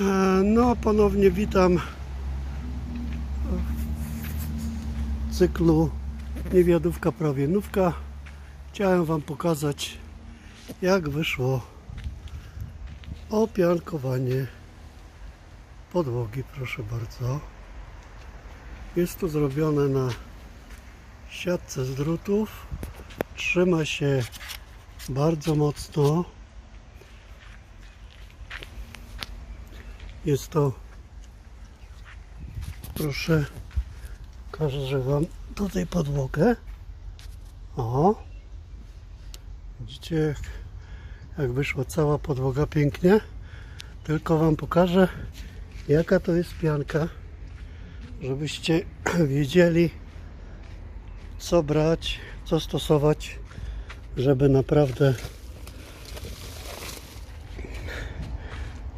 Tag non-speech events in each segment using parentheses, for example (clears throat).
E, No, ponownie witam w cyklu Niewiadówka Prawienówka. Chciałem Wam pokazać, jak wyszło opiankowanie podłogi, proszę bardzo. Jest to zrobione na siatce z drutów. Trzyma się bardzo mocno. Jest to, proszę, pokażę Wam tutaj podłogę. O, widzicie jak, jak wyszła cała podłoga pięknie. Tylko Wam pokażę, jaka to jest pianka, żebyście (clears throat) wiedzieli, co brać, co stosować, żeby naprawdę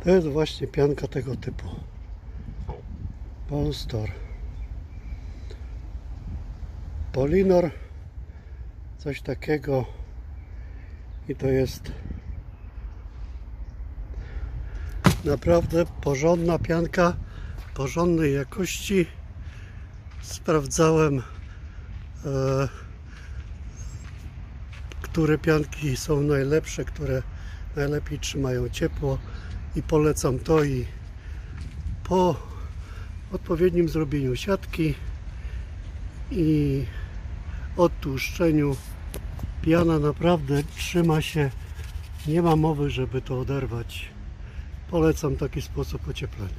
To jest właśnie pianka tego typu. Polstor. Polinor. Coś takiego. I to jest naprawdę porządna pianka porządnej jakości. Sprawdzałem, e, które pianki są najlepsze, które najlepiej trzymają ciepło i polecam to i po odpowiednim zrobieniu siatki i odtłuszczeniu piana naprawdę trzyma się nie ma mowy żeby to oderwać. Polecam taki sposób ocieplenia